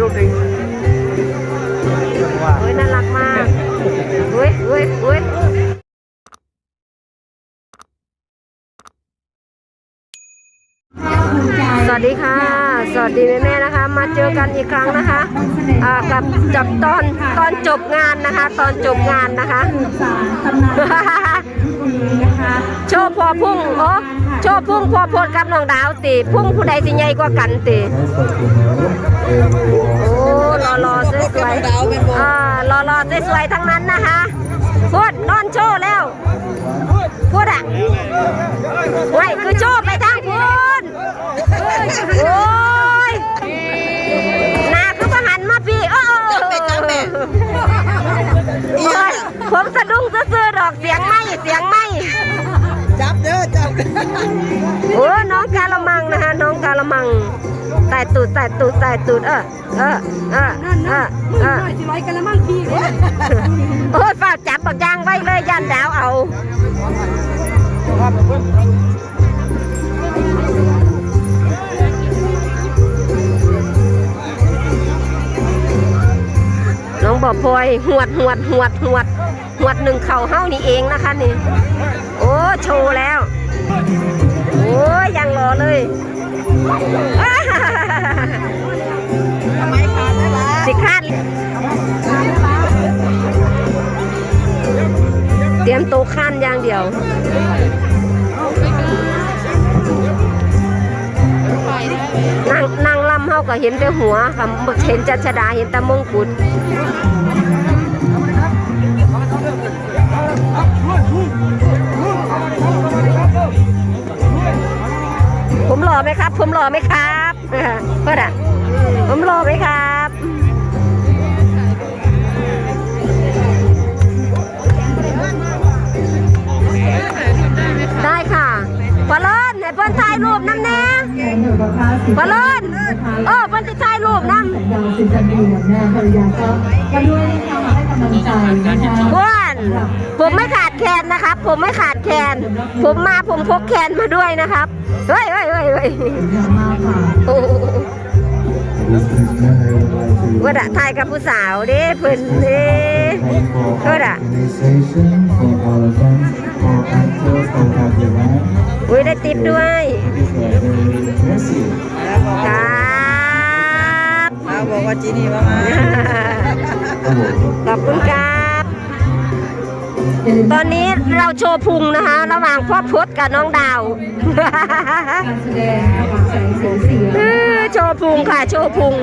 รูปหนึ่งว่าเฮ้ยน่ารักมากเฮ้ยเฮ้ยเฮ้ยสวัสดีค่ะ สวัสดีแม่แม่ๆนะคะ มาเจอกันอีกครั้งนะคะอ่ากับจับตอนตอนจบงานนะคะ ตอนจบงานนะคะโชว์พอพุ่งโอ้โชว์พุ่งพอโพดกับน้องดาวตีพุ่งผู้ใดสิใหญ่กว่ากันตี โอ้รอรอๆสวยๆอ่ารอรอๆสวยๆทั้งนั้นนะคะพูดนอนโชว์แล้วพูดอะไว้คือโชว์ไปทางพูดโอ้ยหนาคือประหันมาพี่โอ้โอ้ยผมสะดุ้งซื่อๆดอกเสียงไม่เสียงไม่จับ เด้อจับโอ้น้องกาละมังนะคะน้องกาละมังใส่ตูดใส่ตูดใส่ตูดเออเออเออเออเออสิร้อยกันละมังพี่โอ้ยฝากจับปากยางไว้เลยยันดาวเอาน้องบอกพลอยหวดหวดหวดหวด วดหนึ่งเข่าเฮ้านี่เองนะคะนี่ โอ้โชว์แล้ว โอ้ยยังรอเลยไม่ขาดได้ปะสิคาดเตรียมโตวข้านอย่างเดียวนั่งนั่งลำเฮาก็เห็นแต่หัวค่ะเห็นจัชดาเห็นต่มงกุฎ ผมหล่อไหมครับ ผมหล่อไหมครับเพื่อนอะผมหล่อไหมครับได้ค่ะปลอนให้เพิ่นถ่ายรูปน้ำแน่ปลอนเออเพิ่นสิถ่ายรูปน้สัญญาสินจันดีกับแม่ภรรยาก็มาด้วยนะคะมาให้กำลังใจนะคะำอ้วนผมไม่ขาดแคลนนะครับ ผมไม่ขาดแคลนผมมาผมพกแคนมาด้วยนะครับเฮ้ยเฮ้ยเฮ้ยเฮ้ยมากค่ะว่าดะถ่ายกับผู้สาวเด้เพิ่นเด้เออดะอุ้ยได้ติปด้วย ว่าจีนี่ว่ามาขอบคุณครับตอนนี้เราโชว์พุงนะคะ ระหว่างพ่อพดกับน้องดาวการแสดงสีโชว์พุงค่ะ โชว์พุง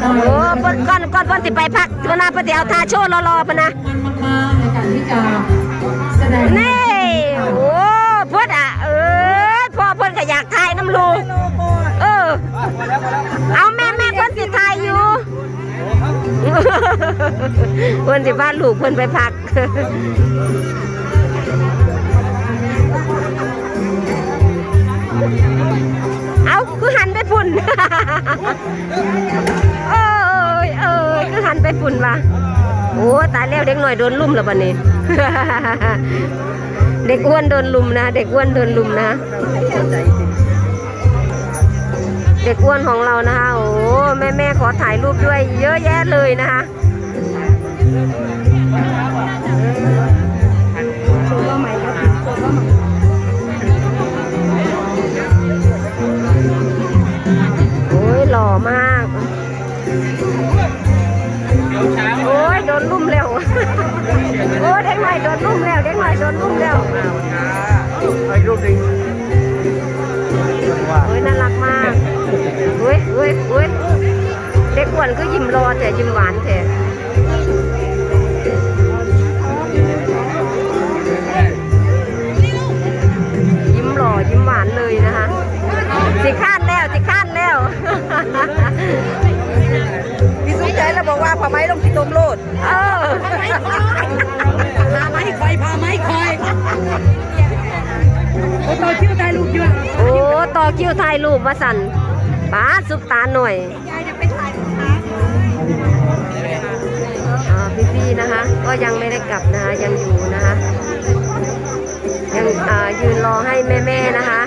โอ้เพิ่นก่อนก่อนเพิ่นสิไปพักเพิ่นนะเพิ่นสิเอาทาโชว์รอๆปะนะมากๆในการที่จะแสดงนี่โอ้เพิ่นอะเออพ่อเพิ่นก็อยากถ่ายน้ำลูกเออเอาแม่แม่เพิ่นสิถ่ายอยู่เพิ่นสิพาลูกเพิ่นไปพักเอาคือหันไปพุ่น ยคือหันไปพุ่นป่ะโอ้ตายแล้วเด็กหน่อยโดนลุ่มแล้วบัดนี้ เด็กอ้วนโดนลุมนะ เด็กอ้วนโดนลุมนะ เด็กอ้วนของเรานะคะโอ้แม่แม่ๆขอถ่ายรูปด้วย เยอะแยะเลยนะคะ โอ้ยเด็กหน่อยโดนลุ่มแล้วเด็กหน่อยโดนลุ่มแล้วไอ้รูปหนึ่งว่าโอ้ยน่ารักมากเฮ้ยเฮ้ยเฮ้ยเด็กอ้วนก็ยิ้มรอแต่ยิ้มหวานแท้ คอยพาไหมคอยโอ้ต่อคิวได้ลูกเยอะโอ้รอคิวถ่ายรูปมาสันป้าดซุปตาหน่อยอ่าพี่ๆนะคะ ก็ยังไม่ได้กลับนะคะยังอยู่นะคะยังอ่ายืนรอให้แม่ๆนะคะ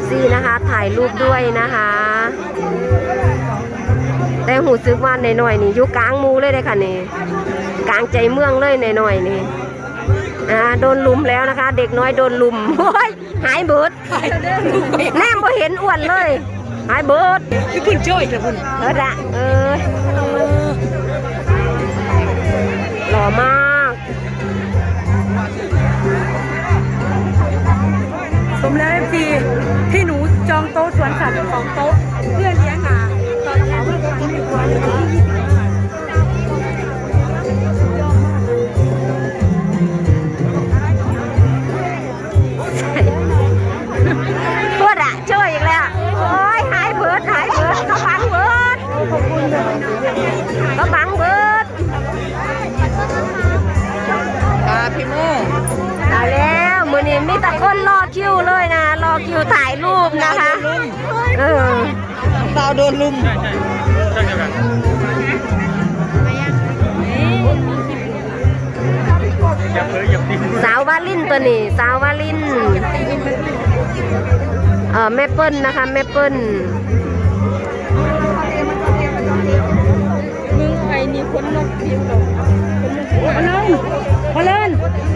FC นะคะ ถ่ายรูปด้วยนะคะ แต่หูซึกว่าหน่อยนี่ยู่กลางมูเลยเลยค่ะนี่กลางใจเมืองเลยหน่อยนี่ อ่าโดนลุมแล้วนะคะ เด็กน้อยโดนลุมโอ้ยหายเบิดแนมบ่เห็นอ้วนเลย หายเบิดพี่คุณช่วยเถอะคุณเออละเออหล่อมากสมแล้วเอฟซีที่หนูจองโต๊ะสวนสัตว์สองโต๊ะเพื่อนเลี้ยงหาตอนเขาไม่ฟังไม่ควรเลย นี้มีแต่คนรอคิวเลยนะ รอคิวถ่ายรูปนะคะ เออดาวโดนลุมอย่าเผลออย่าตีสาววาลินตัวนี้ สาววาลิน เออแม่เปิ้ลนะคะ แม่เปิ้ล งไอ้นี่คนนกผิวดอกพลันพลัน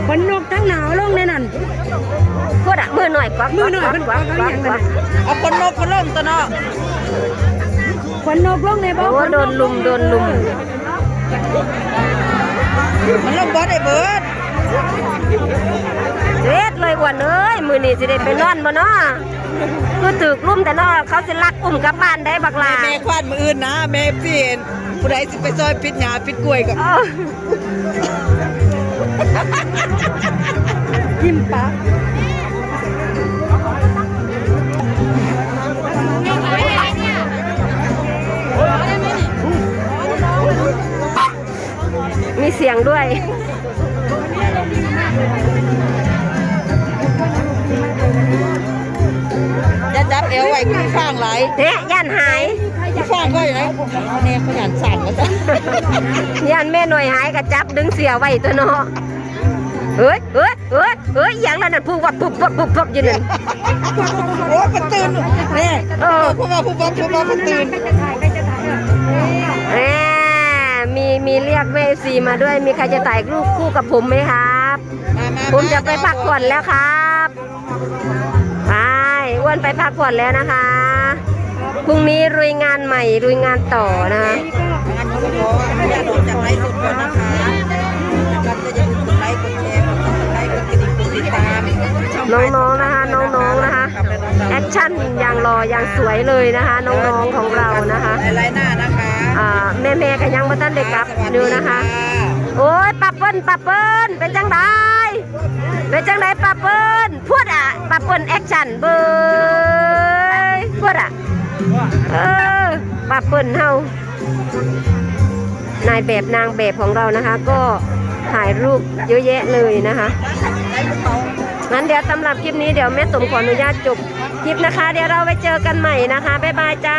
คนนกทั้งหนาวลงในนั้นพูดอะมือหน่อยกวักมือหน่อยกวักมันกวักกกวัวักกอย่างกนั้วันกเอาคนนกคนล่มตัวเนาะคนนกลงในบ่โอ้โดนลุมโดนลุมมันลงบ่ได้เบิดเด็ดเลยอ้วนเอ้ยมือนี้สิได้ไปนอนบ่เนาะคือถึกลุ่มแต่เนาะเขาสิลักอุ้มกลับบ้านได้บักลาแม่ควานมืออื่นนะแม่เปลี่ยน ผู้ใดสิไปซอยปิดหญ้าปิดกล้วยก็เออยิ้มปากมีเสียงด้วยจะจับเอวไว้กูฟางหลายเจ๊ย่านหาย กูฟางก็อยู่ไหนแม่ขยันสั่งมาจ้ะย่านแม่หน่อยหายก็จับดึงเสียไว้ตัวเนาะเฮ้ยเฮ้ยเฮ้ยเฮ้ยอหย่างนั้นน่ะพูวับปุ๊บปุ๊บปุ๊บปุ๊บอยู่นั่นโอ้มันตื่นแม่เออผู้มาผู้มาผู้มาผู้ตื่นแหมมีมีเรียกแม่ซีมาด้วยมีใครจะถ่ายรูปคู่กับผมไหมครับมามาผมจะไปพักผ่อนแล้วครับไปอ้วนไปพักผ่อนแล้วนะคะพ รุ่งนี้รุยงานใหม่รุยงานต่อนะคะงานของหมออย่าโดนจากไลฟ์สดก่อนนะคะกันจะอย่าลืมกดไลค์กดแชร์กดติดไลค์กดกระดิ่งกดติดตามช่น้องๆนะคะน้องๆนะคะแอคชั่นอย่างรออย่างสวยเลยนะคะ น้องๆของเรานะคะหลายๆหน้านะคะอ่าแม่แม่ๆก็ยังบ่ทันได้กลับสวัสดูนะคะ โอ้ยปับเปิ้ลปับเปิ้ลเป็นจังไดเป็นจังไดปับเปิ้ลพูดอะปับเปิ้ลแอคชั่นเบยพู ดอะเออปับเปิ้ลเฮานายแบบนางแบบของเรานะคะ ก็ถ่ายรูปเยอะแยะเลยนะคะงั้นเดี๋ยวสำหรับคลิปนี้เดี๋ยวแม่สมขออนุญาตจบคลิปนะคะ เดี๋ยวเราไปเจอกันใหม่นะคะ บ๊ายบายจ้า